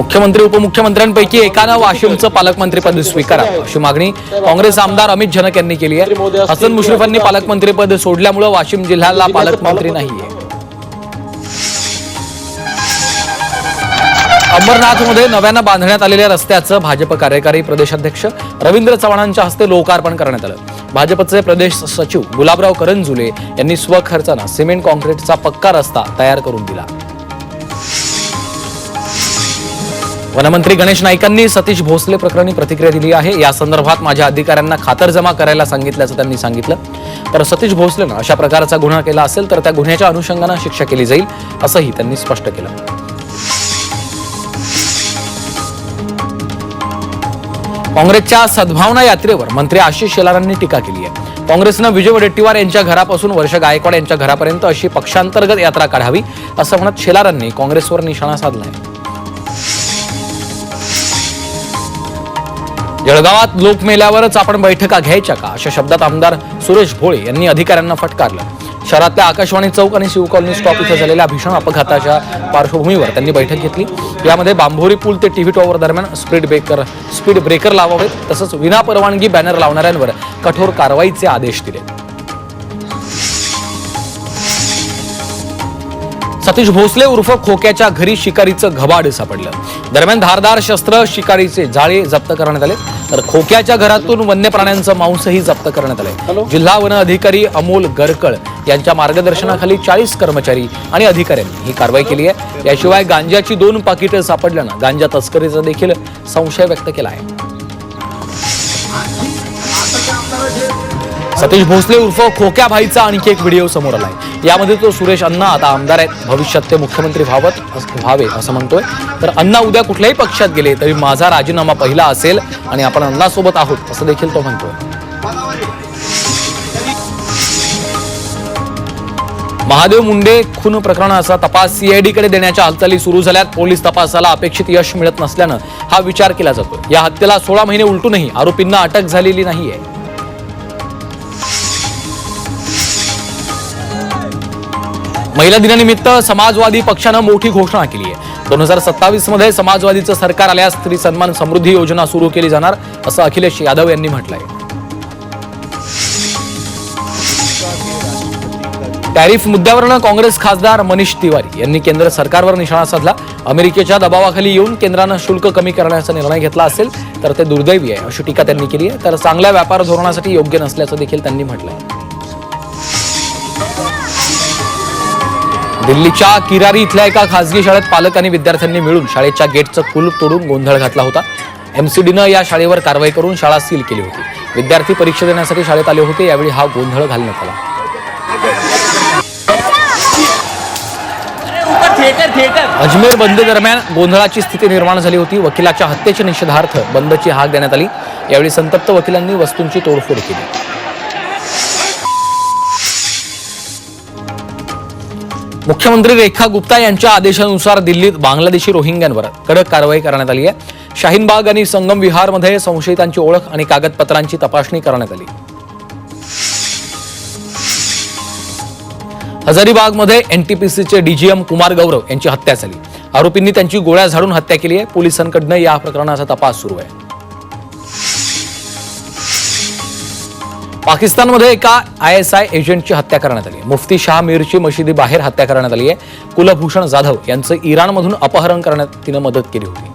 मुख्यमंत्री उपमुख्यमंत्र्यांपैकी एकानं वाशिमचं पालकमंत्रीपद स्वीकारा. अशी मागणी काँग्रेस आमदार अमित जनक यांनी केली आहे. हसन मुश्रीफांनी पालकमंत्रीपद सोडल्यामुळे वाशिम जिल्ह्याला पालकमंत्री नाहीये अंबरनाथमध्ये नव्यानं बांधण्यात आलेल्या रस्त्याचं भाजप कार्यकारी प्रदेशाध्यक्ष रवींद्र चव्हाणांच्या हस्ते लोकार्पण करण्यात आलं. भाजपचे प्रदेश सचिव गुलाबराव करंजुले यांनी स्वखर्चानं सिमेंट कॉन्क्रीटचा पक्का रस्ता तयार करून दिला. वनमंत्री गणेश नाईकांनी सतीश भोसले प्रकरणी प्रतिक्रिया दिली आहे. या संदर्भात माझ्या अधिकाऱ्यांना खातरजमा करायला सांगितल्याचं त्यांनी सांगितलं. तर सतीश भोसलेनं अशा प्रकारचा गुन्हा केला असेल तर त्या गुन्ह्याच्या अनुषंगानं शिक्षा केली जाईल असंही त्यांनी स्पष्ट केलं. काँग्रेसच्या सद्भावना यात्रेवर मंत्री आशिष शेलारांनी टीका केली आहे. काँग्रेसनं विजय वडेट्टीवार यांच्या घरापासून वर्ष गायकवाड यांच्या घरापर्यंत अशी पक्षांतर्गत यात्रा काढावी असं म्हणत शेलारांनी काँग्रेसवर निशाणा साधला आहे जळगावात लोक मेल्यावरच आपण बैठका घ्यायच्या का? अशा शब्दात आमदार सुरेश भोळे यांनी अधिकाऱ्यांना फटकारलं. शहरातल्या आकाशवाणी चौक आणि शिव कॉलनी स्टॉप इथं झालेल्या भीषण अपघाताच्या पार्श्वभूमीवर त्यांनी बैठक घेतली. यामध्ये बांभोरी पूल ते टीव्ही टॉवर दरम्यान स्पीड ब्रेकर स्पीड ब्रेकर लावावेत तसंच विनापरवानगी बॅनर लावणाऱ्यांवर कठोर कारवाईचे आदेश दिले. सतीश भोसले उर्फ खोक्याच्या घरी शिकारीचं घबाड सापडलं. दरम्यान धारदार शस्त्र शिकारीचे जाळे जप्त करण्यात आले. तर खोक्याच्या घरातून वन्य प्राण्यांचं मांसही जप्त करण्यात आले. जिल्हा वन अधिकारी अमोल गरकळ यांच्या मार्गदर्शनाखाली चाळीस कर्मचारी आणि अधिकाऱ्यांनी ही कारवाई केली आहे. याशिवाय गांजाची दोन पाकिटं सापडल्यानं गांजा तस्करीचा देखील संशय व्यक्त केला आहे. सतीश भोसले उर्फ खोक्या भाईचा आणखी एक व्हिडिओ समोर आलाय. यामध्ये तो सुरेश अण्णा आता आमदार आहेत. भविष्यात ते मुख्यमंत्री व्हावत व्हावे असं म्हणतोय. तर अण्णा उद्या कुठल्याही पक्षात गेले तरी माझा राजीनामा पहिला असेल आणि आपण अण्णासोबत आहोत असं देखील तो म्हणतोय. महादेव मुंडे खून प्रकरणाचा तपास सीआयडीकडे देण्याच्या हालचाली सुरू झाल्यात. पोलीस तपासाला अपेक्षित यश मिळत नसल्यानं हा विचार केला जातो या हत्येला सोळा महिने उलटूनही आरोपींना अटक झालेली नाहीये. महिला दिनानिमित्त समाजवादी पक्षानं मोठी घोषणा केली आहे. दोन हजार सत्तावीसमध्ये समाजवादीचं सरकार आल्यास स्त्री सन्मान समृद्धी योजना सुरू केली जाणार असं अखिलेश यादव यांनी म्हटलंय. टॅरिफ मुद्द्यावरनं काँग्रेस खासदार मनीष तिवारी यांनी केंद्र सरकारवर निशाणा साधला. अमेरिकेच्या दबावाखाली येऊन केंद्रानं शुल्क कमी करण्याचा निर्णय घेतला असेल तर ते दुर्दैवी आहे अशी टीका त्यांनी केली आहे. तर चांगल्या व्यापार धोरणासाठी योग्य नसल्याचं देखील त्यांनी म्हटलंय. दिल्लीच्या किरारी इथल्या एका खासगी शाळेत पालक आणि विद्यार्थ्यांनी मिळून शाळेच्या गेटचं कुलूप तोडून गोंधळ घातला होता. एमसीडीनं या शाळेवर कारवाई करून शाळा सील केली होती. विद्यार्थी परीक्षा देण्यासाठी शाळेत आले होते यावेळी हा गोंधळ घालण्यात आला. अजमेर बंद दरम्यान गोंधळाची स्थिती निर्माण झाली होती. वकिलाच्या हत्येच्या निषेधार्थ बंदची हाक देण्यात आली. यावेळी संतप्त वकिलांनी वस्तूंची तोडफोड केली. मुख्यमंत्री रेखा गुप्ता यांच्या आदेशानुसार दिल्लीत बांगलादेशी रोहिंग्यांवर कडक कारवाई करण्यात आली आहे. शाहीनबाग आणि संगम विहारमध्ये संशयितांची ओळख आणि कागदपत्रांची तपासणी करण्यात आली. हजारीबागमध्ये एनटीपीसीचे डीजीएम कुमार गौरव यांची हत्या झाली. आरोपींनी त्यांची गोळ्या झाडून हत्या केली आहे. पोलिसांकडनं या प्रकरणाचा तपास सुरू आहे. पाकिस्तानमध्ये एका आय एस आय एजंटची हत्या करण्यात आली. मुफ्ती शाह मीरची मशिदी बाहेर हत्या करण्यात आली आहे. कुलभूषण जाधव यांचं इराणमधून अपहरण करण्यात तिनं मदत केली होती.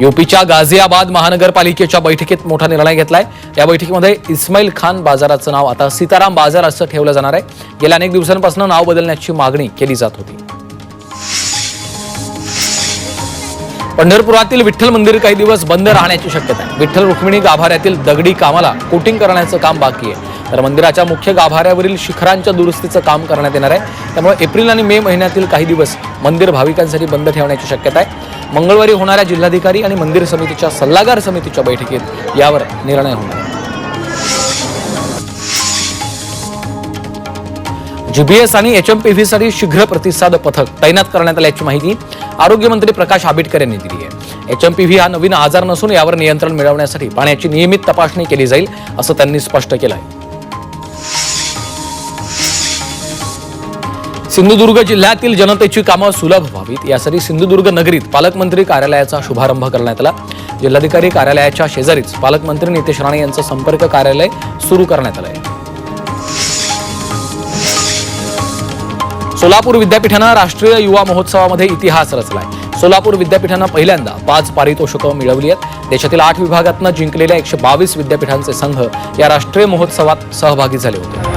युपीच्या गाझियाबाद महानगरपालिकेच्या बैठकीत मोठा निर्णय घेतलाय. या बैठकीमध्ये इस्माईल खान बाजाराचं नाव आता सीताराम बाजार असं ठेवलं जाणार आहे. गेल्या अनेक दिवसांपासून नाव बदलण्याची मागणी केली जात होती. पंढरपुरातील विठ्ठल मंदिर काही दिवस बंद राहण्याची शक्यता आहे. विठ्ठल रुक्मिणी गाभाऱ्यातील दगडी कामाला कोटिंग करण्याचं काम बाकी आहे. तर मंदिराच्या मुख्य गाभाऱ्यावरील शिखरांच्या दुरुस्तीचं काम करण्यात येणार आहे. त्यामुळे एप्रिल आणि मे महिन्यातील काही दिवस मंदिर भाविकांसाठी बंद ठेवण्याची शक्यता आहे. मंगळवारी होणाऱ्या जिल्हाधिकारी आणि मंदिर समितीच्या सल्लागार समितीच्या बैठकीत यावर निर्णय होणार आहे. जीबीएस आणि एचएमपीव्ही साठी शीघ्र प्रतिसाद पथक तैनात करण्यात आल्याची माहिती आरोग्यमंत्री प्रकाश आंबेडकर यांनी दिली आहे. एच एम पी व्ही हा नवीन आजार नसून यावर नियंत्रण मिळवण्यासाठी पाण्याची नियमित तपासणी केली जाईल असं त्यांनी स्पष्ट केलं आहे सिंधुदुर्ग जिल्ह्यातील जनतेची कामं सुलभ व्हावीत. यासाठी सिंधुदुर्ग नगरीत पालकमंत्री कार्यालयाचा शुभारंभ करण्यात आला. जिल्हाधिकारी कार्यालयाच्या शेजारीच पालकमंत्री नितेश राणे यांचं संपर्क कार्यालय सुरू करण्यात आलं आहे सोलापूर विद्यापीठानं राष्ट्रीय युवा महोत्सवामध्ये इतिहास रचलाय. सोलापूर विद्यापीठानं पहिल्यांदा पाच पारितोषिकं मिळवली आहेत. देशातील आठ विभागातनं जिंकलेल्या एकशे बावीस विद्यापीठांचे संघ या राष्ट्रीय महोत्सवात सहभागी झाले होते.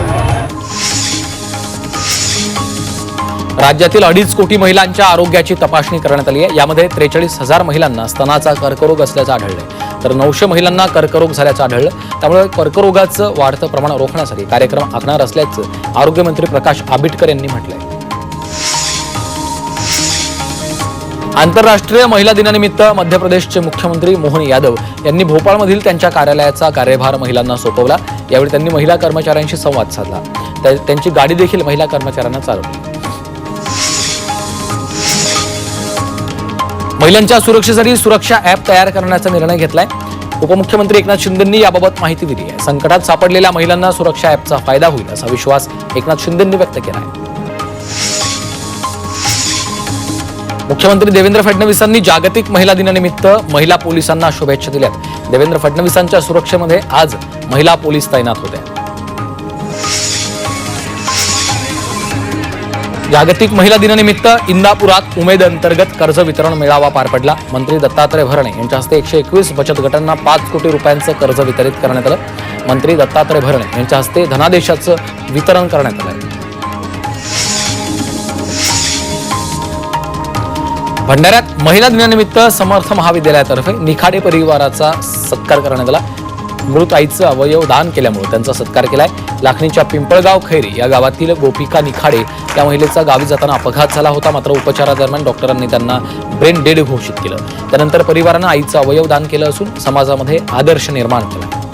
राज्यातील अडीच कोटी महिलांच्या आरोग्याची तपासणी करण्यात आली आहे. यामध्ये त्रेचाळीस हजार महिलांना स्तनाचा कर्करोग असल्याचं आढळलं तर नऊशे महिलांना कर्करोग झाल्याचं आढळलं. त्यामुळे कर्करोगाचं वाढतं प्रमाण रोखण्यासाठी कार्यक्रम आखणार असल्याचं आरोग्यमंत्री प्रकाश आबिटकर यांनी म्हटलंय. आंतरराष्ट्रीय महिला दिनानिमित्त मध्य प्रदेशचे मुख्यमंत्री मोहन यादव यांनी भोपाळमधील त्यांच्या कार्यालयाचा कार्यभार महिलांना सोपवला. यावेळी त्यांनी महिला कर्मचाऱ्यांशी संवाद साधला. त्यांची गाडी देखील महिला कर्मचाऱ्यांना चालवली. महिलांच्या सुरक्षेसाठी सुरक्षा ऍप तयार करण्याचा निर्णय घेतलाय. उपमुख्यमंत्री एकनाथ शिंदेंनी याबाबत माहिती दिली आहे. संकटात सापडलेल्या महिलांना सुरक्षा अॅपचा फायदा होईल असा विश्वास एकनाथ शिंदेंनी व्यक्त केला आहे. मुख्यमंत्री देवेंद्र फडणवीसांनी जागतिक महिला दिनानिमित्त महिला पोलिसांना शुभेच्छा दिल्यात. देवेंद्र फडणवीसांच्या सुरक्षेमध्ये आज महिला पोलीस तैनात होत्या. जागतिक महिला दिनानिमित्त इंदापुरात उमेद अंतर्गत कर्ज वितरण मेळावा पार पडला. मंत्री दत्तात्रय भरणे यांच्या हस्ते एकशे एकवीस बचत गटांना पाच कोटी रुपयांचं कर्ज वितरित करण्यात आलं. मंत्री दत्तात्रय भरणे यांच्या हस्ते धनादेशाचं वितरण करण्यात आलं भंडाऱ्यात महिला दिनानिमित्त समर्थ महाविद्यालयातर्फे निखाडे परिवाराचा सत्कार करण्यात आला. मृत आईचं अवयव दान केल्यामुळे त्यांचा सत्कार केलाय. लाखणीच्या पिंपळगाव खैरी या गावातील गोपिका निखाडे या महिलेचा गावी जाताना अपघात झाला होता. मात्र उपचारादरम्यान डॉक्टरांनी त्यांना ब्रेन डेड घोषित केलं. त्यानंतर परिवारानं आईचं अवयव दान केलं असून समाजामध्ये आदर्श निर्माण केला.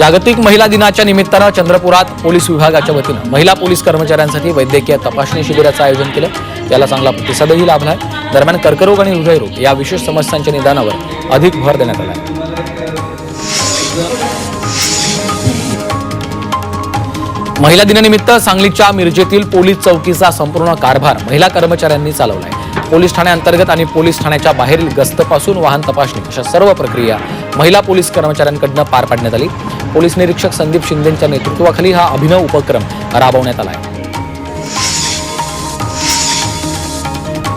जागतिक महिला दिनाच्या निमित्तानं चंद्रपुरात पोलीस विभागाच्या वतीनं महिला पोलीस कर्मचाऱ्यांसाठी वैद्यकीय तपासणी शिबिराचं आयोजन केलं. याला चांगला प्रतिसादही लाभला आहे. दरम्यान कर्करोग आणि हृदयरोग या विशेष समस्यांच्या निदानावर अधिक भर देण्यात आला आहे. महिला दिनानिमित्त सांगलीच्या मिरजेतील पोलीस चौकीचा संपूर्ण कारभार महिला कर्मचाऱ्यांनी चालवला आहे. पोलीस ठाण्याअंतर्गत आणि पोलीस ठाण्याच्या बाहेरील गस्तपासून वाहन तपासणी अशा सर्व प्रक्रिया महिला पोलीस कर्मचाऱ्यांकडनं पार पाडण्यात आली. पोलीस निरीक्षक संदीप शिंदेच्या नेतृत्वाखाली हा अभिनव उपक्रम राबवण्यात आला आहे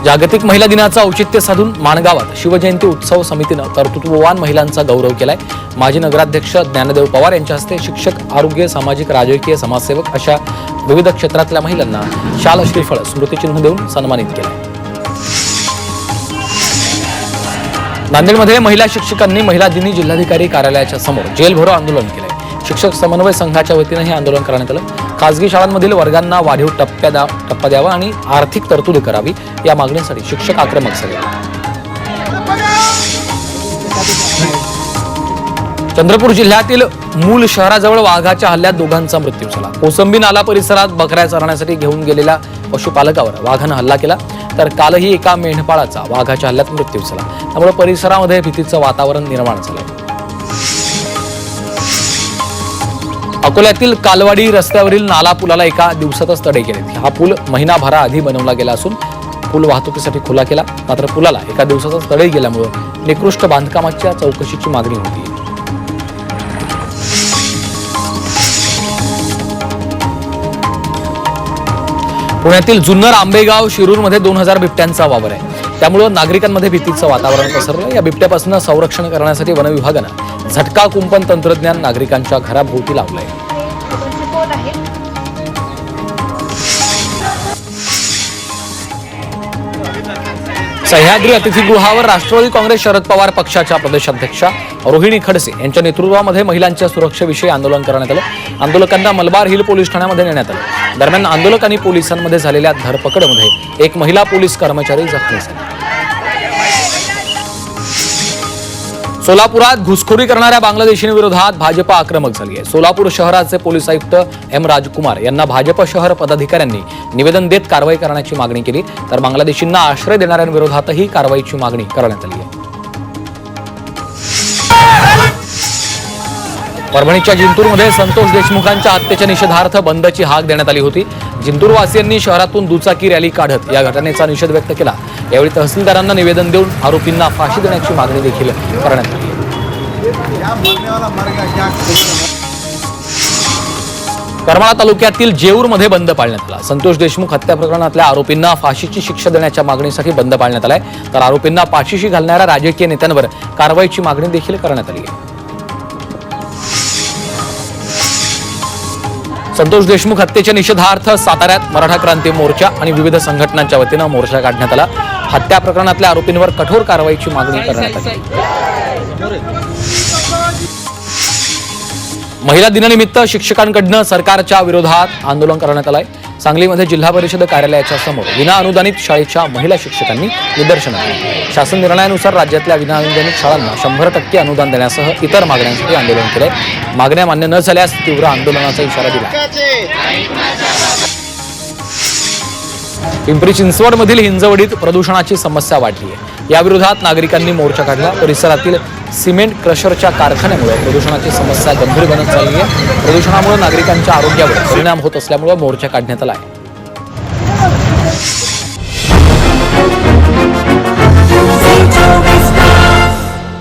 जागतिक महिला दिनाचं औचित्य साधून माणगावात शिवजयंती उत्सव समितीनं कर्तृत्ववान महिलांचा गौरव केलाय. माजी नगराध्यक्ष ज्ञानदेव पवार यांच्या हस्ते शिक्षक आरोग्य सामाजिक राजकीय समाजसेवक अशा विविध क्षेत्रातल्या महिलांना शाल श्रीफळ स्मृतिचिन्ह देऊन सन्मानित केलं नांदेडमध्ये महिला शिक्षकांनी महिला दिनी जिल्हाधिकारी कार्यालयाच्या समोर जेलभरो आंदोलन केलंय शिक्षक समन्वय संघाच्या वतीनं हे आंदोलन करण्यात आलं. खासगी शाळांमधील वर्गांना वाढीव टप्प्या द्या टप्पा द्यावा आणि आर्थिक तरतूद करावी या मागणीसाठी शिक्षक आक्रमक झाले. चंद्रपूर जिल्ह्यातील मूल शहराजवळ वाघाच्या हल्ल्यात दोघांचा मृत्यू झाला. कोसंबी नाला परिसरात बकऱ्या चरण्यासाठी घेऊन गेलेल्या पशुपालकावर वाघानं हल्ला केला. तर कालही एका मेंढपाळाचा वाघाच्या हल्ल्यात मृत्यू झाला. त्यामुळे परिसरामध्ये भीतीचं वातावरण निर्माण झालं. अकोल्यातील कालवाडी रस्त्यावरील नाला पुलाला एका दिवसातच तडे गेले. हा पूल महिनाभराआधी बनवला गेला असून पूल वाहतुकीसाठी खुला केला. मात्र पुलाला एका दिवसातच तडे गेल्यामुळे निकृष्ट बांधकामाच्या चौकशीची मागणी होती. पुण्यातील जुन्नर आंबेगाव शिरूरमध्ये दोन हजार बिबट्यांचा वावर आहे. त्यामुळं नागरिकांमध्ये भीतीचं वातावरण पसरलं या बिबट्यापासून संरक्षण करण्यासाठी वनविभागानं झटका कुंपण तंत्रज्ञान नागरिकांच्या घराभोवती लावलंय. आहे सह्याद्री अतिथीगृहावर राष्ट्रवादी काँग्रेस शरद पवार पक्षाच्या प्रदेशाध्यक्षा रोहिणी खडसे यांच्या नेतृत्वामध्ये महिलांच्या सुरक्षेविषयी आंदोलन करण्यात आलं. आंदोलकांना मलबार हिल पोलीस ठाण्यामध्ये नेण्यात आलं. दरम्यान आंदोलक आणि पोलिसांमध्ये झालेल्या धरपकडमध्ये एक महिला पोलीस कर्मचारी जखमी झाली. सोलापुरात घुसखोरी करणाऱ्या बांगलादेशींविरोधात भाजपा आक्रमक झाली आहे. सोलापूर शहराचे पोलीस आयुक्त एम राजकुमार यांना भाजप शहर पदाधिकाऱ्यांनी निवेदन देत कारवाई करण्याची मागणी केली. तर बांगलादेशींना आश्रय देणाऱ्यांविरोधातही कारवाईची मागणी करण्यात आली आहे. परभणीच्या जिंतूरमध्ये संतोष देशमुखांच्या हत्येच्या निषेधार्थ बंदची हाक देण्यात आली होती. जिंतूरवासियांनी शहरातून दुचाकी रॅली काढत या घटनेचा निषेध व्यक्त केला. यावेळी तहसीलदारांना निवेदन देऊन आरोपींना फाशी देण्याची मागणी देखील करण्यात आली. करमाळा तालुक्यातील जेऊरमध्ये बंद पाळण्यात आला. संतोष देशमुख हत्या प्रकरणातल्या आरोपींना फाशीची शिक्षा देण्याच्या मागणीसाठी बंद पाळण्यात आलाय. तर आरोपींना फाशीशी घालणाऱ्या राजकीय नेत्यांवर कारवाईची मागणी देखील करण्यात आली आहे. संतोष देशमुख हत्येच्या निषेधार्थ साताऱ्यात मराठा क्रांती मोर्चा आणि विविध संघटनांच्या वतीनं मोर्चा काढण्यात आला. हत्या प्रकरणातल्या आरोपींवर कठोर कारवाईची मागणी करण्यात आली. महिला दिनानिमित्त शिक्षकांकडनं सरकारच्या विरोधात आंदोलन करण्यात आलंय. सांगलीमध्ये जिल्हा परिषद कार्यालयाच्या समोर विना अनुदानित शाळेच्या महिला शिक्षकांनी निदर्शनं केली. शासन निर्णयानुसार राज्यातल्या विना अनुदानित शाळांना शंभर टक्के अनुदान देण्यासह इतर मागण्यांसाठी आंदोलन केलंय. मागण्या मान्य न झाल्यास तीव्र आंदोलनाचा इशारा दिला. पिंपरी चिंचवडमधील हिंजवडीत प्रदूषणाची समस्या वाढली आहे याविरोधात नागरिकांनी मोर्चा काढला. परिसरातील सिमेंट क्रशरच्या कारखान्यामुळे प्रदूषणाची समस्या गंभीर बनत चालली आहे. प्रदूषणामुळे नागरिकांच्या आरोग्यावर परिणाम होत असल्यामुळे मोर्चा काढण्यात आला आहे.